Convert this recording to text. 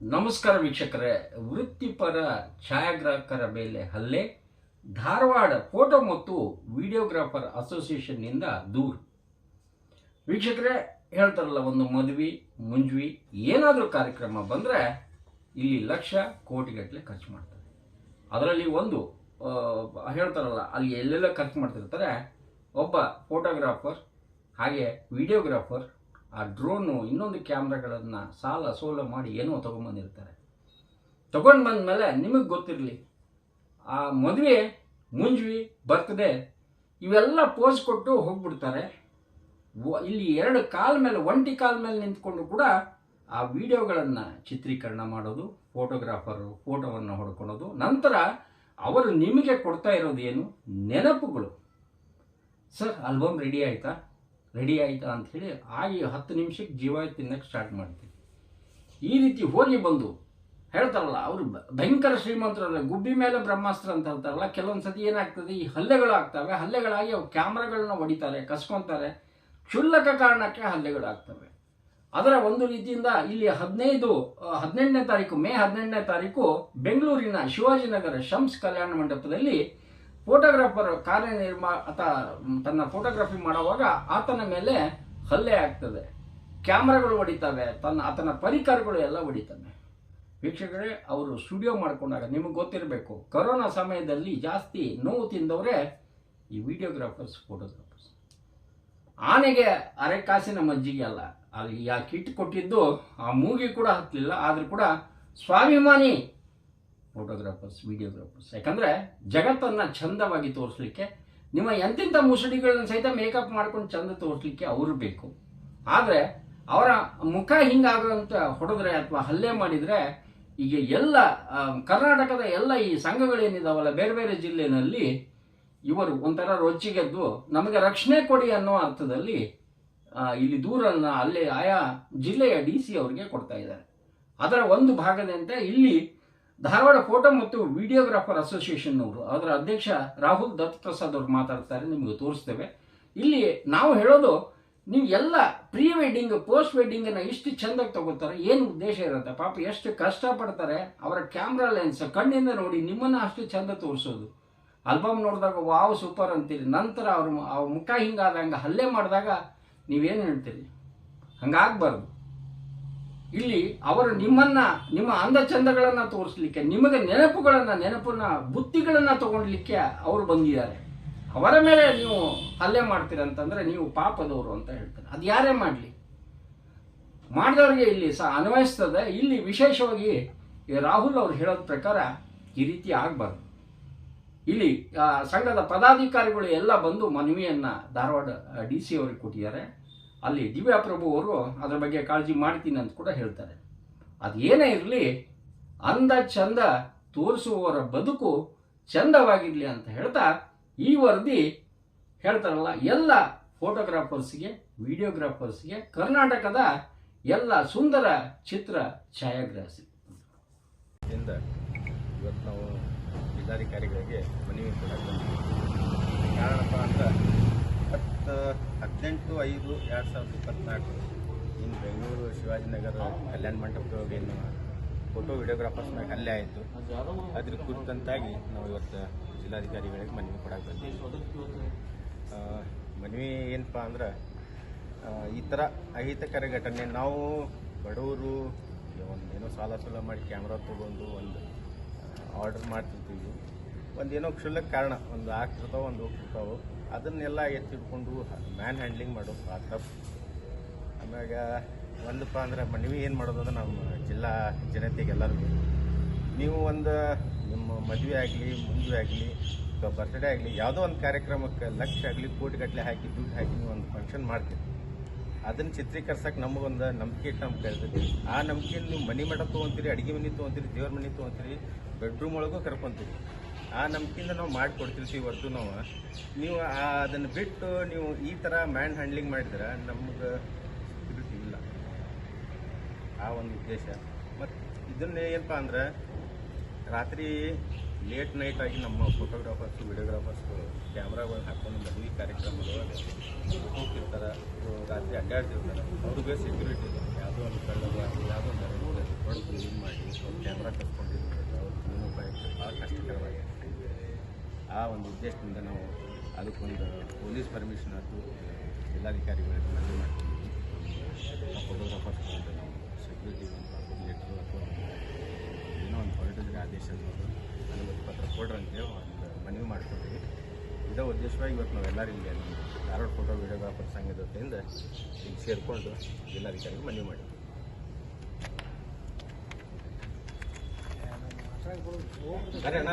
ನಮಸ್ಕಾರ ವೀಕ್ಷಕರೇ, ವೃತ್ತಿಪರ ಛಾಯಾಗ್ರಾಹಕರ ಮೇಲೆ ಹಲ್ಲೆ, ಧಾರವಾಡ ಫೋಟೋ ಮತ್ತು ವಿಡಿಯೋಗ್ರಾಫರ್ ಅಸೋಸಿಯೇಷನ್ನಿಂದ ದೂರು. ವೀಕ್ಷಕರೇ, ಹೇಳ್ತಾರಲ್ಲ, ಒಂದು ಮದುವೆ, ಮುಂಜುವಿ, ಏನಾದರೂ ಕಾರ್ಯಕ್ರಮ ಬಂದರೆ ಇಲ್ಲಿ ಲಕ್ಷ ಕೋಟಿಗಟ್ಟಲೆ ಖರ್ಚು ಮಾಡ್ತಾರೆ. ಅದರಲ್ಲಿ ಒಂದು ಹೇಳ್ತಾರಲ್ಲ, ಅಲ್ಲಿ ಎಲ್ಲೆಲ್ಲ ಖರ್ಚು ಮಾಡ್ತಿರ್ತಾರೆ, ಒಬ್ಬ ಫೋಟೋಗ್ರಾಫರ್ ಹಾಗೆ ವಿಡಿಯೋಗ್ರಾಫರ್ ಆ ಡ್ರೋನು ಇನ್ನೊಂದು ಕ್ಯಾಮ್ರಾಗಳನ್ನು ಸಾಲ ಸೋಲ ಮಾಡಿ ಏನೋ ತೊಗೊಂಬಂದಿರ್ತಾರೆ. ತೊಗೊಂಡು ಬಂದಮೇಲೆ ನಿಮಗೆ ಗೊತ್ತಿರಲಿ, ಆ ಮದುವೆ ಮುಂಜ್ವಿ ಬರ್ತದೆ ಇವೆಲ್ಲ ಪೋಸ್ ಕೊಟ್ಟು ಹೋಗ್ಬಿಡ್ತಾರೆ. ಇಲ್ಲಿ ಎರಡು ಕಾಲ ಮೇಲೆ, ಒಂಟಿ ಕಾಲ ಮೇಲೆ ನಿಂತ್ಕೊಂಡು ಕೂಡ ಆ ವಿಡಿಯೋಗಳನ್ನು ಚಿತ್ರೀಕರಣ ಮಾಡೋದು ಫೋಟೋಗ್ರಾಫರು ಫೋಟೋವನ್ನು ಹೊಡ್ಕೊಳೋದು. ನಂತರ ಅವರು ನಿಮಗೆ ಕೊಡ್ತಾ ಇರೋದು ಏನು? ನೆನಪುಗಳು. ಸರ್ ಆಲ್ಬಮ್ ರೆಡಿ ಆಯ್ತಾ? ರೆಡಿ ಆಯಿತಾ ಹೇಳಿ ಆಗಿ ಹತ್ತು ನಿಮಿಷಕ್ಕೆ ಜೀವ ತಿನ್ನಕ್ಕೆ ಸ್ಟಾರ್ಟ್ ಮಾಡ್ತೀವಿ. ಈ ರೀತಿ ಹೋಗಿ ಬಂದು ಹೇಳ್ತಾರಲ್ಲ, ಅವರು ಭಯಂಕರ ಶ್ರೀಮಂತರಲ್ಲ, ಗುಬ್ಬಿ ಮೇಲೆ ಬ್ರಹ್ಮಾಸ್ತ್ರ ಅಂತ ಹೇಳ್ತಾರಲ್ಲ, ಕೆಲವೊಂದು ಸತಿ ಏನಾಗ್ತದೆ, ಈ ಹಲ್ಲೆಗಳು ಆಗ್ತವೆ, ಹಲ್ಲೆಗಳಾಗಿ ಅವು ಕ್ಯಾಮ್ರಾಗಳನ್ನ ಹೊಡಿತಾರೆ, ಕಸ್ಕೊತಾರೆ, ಕ್ಷುಲ್ಲಕ ಕಾರಣಕ್ಕೆ ಹಲ್ಲೆಗಳಾಗ್ತವೆ ಅದರ ಒಂದು ರೀತಿಯಿಂದ ಇಲ್ಲಿ ಹದಿನೈದು ಹದಿನೆಂಟನೇ ತಾರೀಕು, ಮೇ ಹದಿನೆಂಟನೇ ತಾರೀಕು ಬೆಂಗಳೂರಿನ ಶಿವಾಜಿನಗರ ಶಮ್ಸ್ ಕಲ್ಯಾಣ ಮಂಟಪದಲ್ಲಿ ಫೋಟೋಗ್ರಾಫರ್ ಕಾರ್ಯನಿರ್ಮಾ ಅಥವಾ ತನ್ನ ಫೋಟೋಗ್ರಫಿ ಮಾಡುವಾಗ ಆತನ ಮೇಲೆ ಹಲ್ಲೆ ಆಗ್ತದೆ. ಕ್ಯಾಮ್ರಾಗಳು ಹೊಡಿತವೆ, ತನ್ನ ಆತನ ಪರಿಕರಗಳು ಎಲ್ಲ ಹೊಡಿತವೆ. ವೀಕ್ಷಕರೇ, ಅವರು ಸ್ಟುಡಿಯೋ ಮಾಡಿಕೊಂಡಾಗ ನಿಮಗೆ ಗೊತ್ತಿರಬೇಕು, ಕೊರೋನಾ ಸಮಯದಲ್ಲಿ ಜಾಸ್ತಿ ನೋವು ತಿಂದವರೇ ಈ ವಿಡಿಯೋಗ್ರಾಫರ್ಸ್ ಫೋಟೋಗ್ರಾಫರ್ಸ್ ಆನೆಗೆ ಅರೆ ಕಾಸಿನ ಮಜ್ಜಿಗೆ ಅಲ್ಲ. ಅಲ್ಲಿ ಯಾಕೆ ಕಿಟ್ ಕೊಟ್ಟಿದ್ದು, ಆ ಮೂಗಿ ಕೂಡ ಹತ್ತಲಿಲ್ಲ ಆದರೂ ಕೂಡ ಸ್ವಾಭಿಮಾನಿ ಫೋಟೋಗ್ರಾಫರ್ಸ್, ವಿಡಿಯೋಗ್ರಾಫರ್ಸ್. ಯಾಕಂದರೆ ಜಗತ್ತನ್ನು ಚಂದವಾಗಿ ತೋರಿಸ್ಲಿಕ್ಕೆ, ನಿಮ್ಮ ಎಂತೆಂಥ ಮುಸುಡಿಗಳನ್ನ ಸಹಿತ ಮೇಕಪ್ ಮಾಡ್ಕೊಂಡು ಚಂದ ತೋರಿಸ್ಲಿಕ್ಕೆ ಅವರು ಬೇಕು. ಆದರೆ ಅವರ ಮುಖ ಹಿಂಗಾಗುವಂಥ ಹೊಡೆದ್ರೆ ಅಥವಾ ಹಲ್ಲೆ ಮಾಡಿದರೆ, ಈಗ ಎಲ್ಲ ಕರ್ನಾಟಕದ ಎಲ್ಲ ಈ ಸಂಘಗಳೇನಿದಾವಲ್ಲ, ಬೇರೆ ಬೇರೆ ಜಿಲ್ಲೆಯಲ್ಲಿ ಇವರು ಒಂಥರ ರೊಚ್ಚಿಗೆದ್ದು ನಮಗೆ ರಕ್ಷಣೆ ಕೊಡಿ ಅನ್ನೋ ಅರ್ಥದಲ್ಲಿ ಇಲ್ಲಿ ದೂರನ್ನು ಅಲ್ಲೇ ಆಯಾ ಜಿಲ್ಲೆಯ ಡಿ ಸಿ ಅವರಿಗೆ ಕೊಡ್ತಾ ಇದ್ದಾರೆ. ಅದರ ಒಂದು ಭಾಗದಂತೆ ಇಲ್ಲಿ ಧಾರವಾಡ ಫೋಟೋ ಮತ್ತು ವಿಡಿಯೋಗ್ರಾಫರ್ ಅಸೋಸಿಯೇಷನ್ ಅವರು ಅದರ ಅಧ್ಯಕ್ಷ ರಾಹುಲ್ ದತ್ ಪ್ರಸಾದ್ ಅವರು ಮಾತಾಡ್ತಾರೆ, ನಿಮಗೆ ತೋರಿಸ್ತೇವೆ. ಇಲ್ಲಿ ನಾವು ಹೇಳೋದು, ನೀವು ಎಲ್ಲ ಪ್ರೀ ವೆಡ್ಡಿಂಗ್ ಪೋಸ್ಟ್ ವೆಡ್ಡಿಂಗನ್ನು ಇಷ್ಟು ಚೆಂದಾಗಿ ತಗೋತಾರೆ ಏನು ಉದ್ದೇಶ ಇರುತ್ತೆ? ಪಾಪ ಎಷ್ಟು ಕಷ್ಟಪಡ್ತಾರೆ, ಅವರ ಕ್ಯಾಮ್ರಾ ಲೆನ್ಸ್, ಕಣ್ಣಿಂದ ನೋಡಿ ನಿಮ್ಮನ್ನು ಅಷ್ಟು ಚಂದ ತೋರಿಸೋದು. ಆಲ್ಬಮ್ ನೋಡಿದಾಗ, ವಾವ್, ಸೂಪರ್ ಅಂತೀರಿ. ನಂತರ ಅವ್ರ ಅವ್ರ ಮುಖ ಹಿಂಗಾದಂಗೆ ಹಲ್ಲೆ ಮಾಡಿದಾಗ ನೀವೇನು ಹೇಳ್ತೀರಿ? ಹಂಗಾಗಬಾರ್ದು. ಇಲ್ಲಿ ಅವರು ನಿಮ್ಮನ್ನ, ನಿಮ್ಮ ಅಂದ ಚಂದಗಳನ್ನ ತೋರಿಸ್ಲಿಕ್ಕೆ, ನಿಮಗೆ ನೆನಪುಗಳನ್ನ, ನೆನಪನ್ನ, ಬುತ್ತಿಗಳನ್ನ ತಗೊಳ್ಲಿಕ್ಕೆ ಅವರು ಬಂದಿದ್ದಾರೆ. ಅವರ ಮೇಲೆ ನೀವು ಹಲ್ಲೆ ಮಾಡ್ತೀರಂತಂದ್ರೆ ನೀವು ಪಾಪದವರು ಅಂತ ಹೇಳ್ತಾರೆ. ಅದು ಯಾರೇ ಮಾಡಲಿ. ಮಾಡಿದವ್ರಿಗೆ ಇಲ್ಲಿ ಸಹ ಅನ್ವಯಿಸ್ತದೆ. ಇಲ್ಲಿ ವಿಶೇಷವಾಗಿ ರಾಹುಲ್ ಅವ್ರು ಹೇಳೋದ ಪ್ರಕಾರ ಈ ರೀತಿ ಆಗಬಾರ್ದು. ಇಲ್ಲಿ ಸಂಘದ ಪದಾಧಿಕಾರಿಗಳು ಎಲ್ಲ ಬಂದು ಮನವಿಯನ್ನ ಧಾರವಾಡ ಡಿ ಸಿ ಅವರಿಗೆ ಕೊಟ್ಟಿದ್ದಾರೆ. ಅಲ್ಲಿ ದಿವ್ಯಾ ಪ್ರಭು ಅವರು ಅದರ ಬಗ್ಗೆ ಕಾಳಜಿ ಮಾಡ್ತೀನಿ ಅಂತ ಕೂಡ ಹೇಳ್ತಾರೆ. ಅದೇನೇ ಇರಲಿ, ಅಂದ ಚಂದ ತೋರಿಸುವವರ ಬದುಕು ಚಂದವಾಗಿರಲಿ ಅಂತ ಹೇಳ್ತಾ ಈ ವರದಿ ಹೇಳ್ತಾರಲ್ಲ, ಎಲ್ಲ ಫೋಟೋಗ್ರಾಫರ್ಸ್ಗೆ, ವಿಡಿಯೋಗ್ರಾಫರ್ಸ್ಗೆ ಕರ್ನಾಟಕದ ಎಲ್ಲ ಸುಂದರ ಚಿತ್ರ ಛಾಯಾಗ್ರಾಹಿ ಇಂದ ಇವತ್ತು ನಾವು ಜಿಲ್ಲಾಧಿಕಾರಿಗಳಿಗೆ ಮನವಿ ಕಾರಣಪ್ಪ ಅಂದ್ರೆ ಹತ್ತು ಹದಿನೆಂಟು ಐದು ಎರಡು ಸಾವಿರದ ಇಪ್ಪತ್ತ್ನಾಲ್ಕು ಇನ್ನು ಬೆಂಗಳೂರು ಶಿವಾಜಿನಗರ ಕಲ್ಯಾಣ ಮಂಟಪದೊಳಗೆ ಏನು ಫೋಟೋ ವಿಡಿಯೋಗ್ರಾಫರ್ಸ್ ಅಲ್ಲೇ ಆಯಿತು. ಅದ್ರ ಕುರಿತಂತಾಗಿ ನಾವು ಇವತ್ತು ಜಿಲ್ಲಾಧಿಕಾರಿಗಳಿಗೆ ಮನವಿ ಕೊಡಕ್ಕೆ ಬಂದಿದ್ದೀವಿ ಮನವಿ ಏನಪ್ಪ ಅಂದ್ರೆ ಈ ಥರ ಅಹಿತಕರ ಘಟನೆ, ನಾವು ಬಡವರು ಒಂದು ಏನೋ ಸಾಲ ಸೂಲ ಮಾಡಿ ಕ್ಯಾಮ್ರಾ ತೊಗೊಂಡು ಒಂದು ಆರ್ಡರ್ ಮಾಡ್ತಿರ್ತೀವಿ. ಒಂದು ಏನೋ ಕ್ಷುಲ್ಲಕ ಕಾರಣ, ಒಂದು ಆಗ್ತಿರ್ತಾವೆ ಒಂದು ಹೋಗ್ತಿರ್ತಾವೆ ಅದನ್ನೆಲ್ಲ ಎತ್ತಿಟ್ಕೊಂಡು ಮ್ಯಾನ್ ಹ್ಯಾಂಡ್ಲಿಂಗ್ ಮಾಡೋ ತಪ್ಪು. ಆಮ್ಯಾಗ ಒಂದಪ್ಪ ಅಂದ್ರೆ ಮನವಿ ಏನು ಮಾಡೋದು ಅಂದ್ರೆ ನಮ್ಮ ಜಿಲ್ಲಾ ಜನತೆಗೆಲ್ಲರಿಗೂ. ನೀವು ಒಂದು ನಿಮ್ಮ ಮದುವೆ ಆಗಲಿ ಮುಂಜು ಆಗಲಿ, ಅಥವಾ ಬರ್ತ್ಡೇ ಆಗಲಿ, ಯಾವುದೋ ಒಂದು ಕಾರ್ಯಕ್ರಮಕ್ಕೆ ಲಕ್ಷ ಆಗಲಿ ಕೋಟಿಗಟ್ಟಲೆ ಹಾಕಿ, ದುಡ್ಡು ಹಾಕಿ ನೀವು ಒಂದು ಫಂಕ್ಷನ್ ಮಾಡ್ತೀರಿ. ಅದನ್ನು ಚಿತ್ರೀಕರ್ಸಕ್ಕೆ ನಮಗೊಂದು ನಂಬಿಕೆ ಇಟ್ಟು ನಮ್ಗೆ ಕರೆದಿದ್ದೀವಿ ಆ ನಂಬಿಕೆಯಲ್ಲಿ ನೀವು ಮನೆ ಮಠ ತೊಗೊಂತೀರಿ, ಅಡುಗೆ ಮನೆ ತೊಗೊಂತೀರಿ, ದೇವ್ರ ಮನೆ ತೊಗೊಂತೀರಿ ಬೆಡ್ರೂಮ್ ಒಳಗೂ ಕರ್ಕೊಂತೀರಿ. ಆ ನಂಬಿಕೆಯಿಂದ ನಾವು ಮಾಡಿಕೊಡ್ತಿರ್ತೀವಿ ಹೊರತು ನಾವು. ನೀವು ಅದನ್ನು ಬಿಟ್ಟು ನೀವು ಈ ಥರ ಮ್ಯಾನ್ ಹ್ಯಾಂಡ್ಲಿಂಗ್ ಮಾಡಿದ್ರೆ ನಮ್ಗೆ ಇದು ಇಲ್ಲ ಆ ಒಂದು ಉದ್ದೇಶ. ಮತ್ತು ಇದನ್ನೇ ಏನಪ್ಪ ಅಂದ್ರೆ ರಾತ್ರಿ ಲೇಟ್ ನೈಟ್ ಆಗಿ ನಮ್ಮ ಫೋಟೋಗ್ರಾಫರ್ಸು ವಿಡಿಯೋಗ್ರಾಫರ್ಸು ಕ್ಯಾಮ್ರಾಗಳು ಹಾಕೊಂಡು ಮದುವೆ ಕಾರ್ಯಕ್ರಮಗಳು ಹೋಗ್ತಿರ್ತಾರೆ, ರಾತ್ರಿ ಅಡ್ಡಾಡ್ತಿರ್ತಾರೆ. ಅವ್ರಿಗೆ ಸೆಕ್ಯೂರಿಟಿ ಯಾವುದೋ ಒಂದು ಕಳ್ಳರು ಆಗಲಿ ಯಾವುದೋ ಒಂದು ಹೊಡೆದು ಇದು ಮಾಡಿ ಅವ್ರು ಕ್ಯಾಮ್ರಾ ಕಸ್ಕೊಂಡಿದ್ದು ಅವ್ರ ಜೀವನೋಪಾಯಕ್ಕೆ ಭಾಳ ಕಷ್ಟಕರವಾಗಿದೆ ಆ ಒಂದು ಉದ್ದೇಶದಿಂದ ನಾವು ಅದಕ್ಕೊಂದು ಪೊಲೀಸ್ ಪರ್ಮಿಷನ್ ಆಯಿತು ಜಿಲ್ಲಾಧಿಕಾರಿಗಳಿಗೆ ಮನವಿ ಮಾಡ್ತೀವಿ. ಫೋಟೋಗ್ರಾಫರ್ಸ್ ನಾವು ಸೆಕ್ಯೂರಿಟಿ ಒಂದು ಲೆಟ್ರು ಅಥವಾ ಏನೋ ಒಂದು ಹೊರಟಿದ್ರೆ ಆದೇಶ ಅನ್ನೋದು ಅನುಮತಿ ಪತ್ರ ಕೊಡ್ರಂತೆ ಒಂದು ಮನವಿ ಮಾಡ್ಕೊಂಡಿವಿ ಇದೇ ಉದ್ದೇಶವಾಗಿ ಇವತ್ತು ನಾವೆಲ್ಲರೂ ಇಲ್ಲಿ ನಮ್ಮ ಧಾರವಾಡ ಫೋಟೋ ವಿಡಿಯೋಗ್ರಾಫರ್ ಸಂಘದ ವತಿಯಿಂದ ಇಲ್ಲಿ ಸೇರಿಕೊಂಡು ಜಿಲ್ಲಾಧಿಕಾರಿಗೆ ಮನವಿ ಮಾಡಿದ್ವಿ. ಅರೆ ಅಣ್ಣ.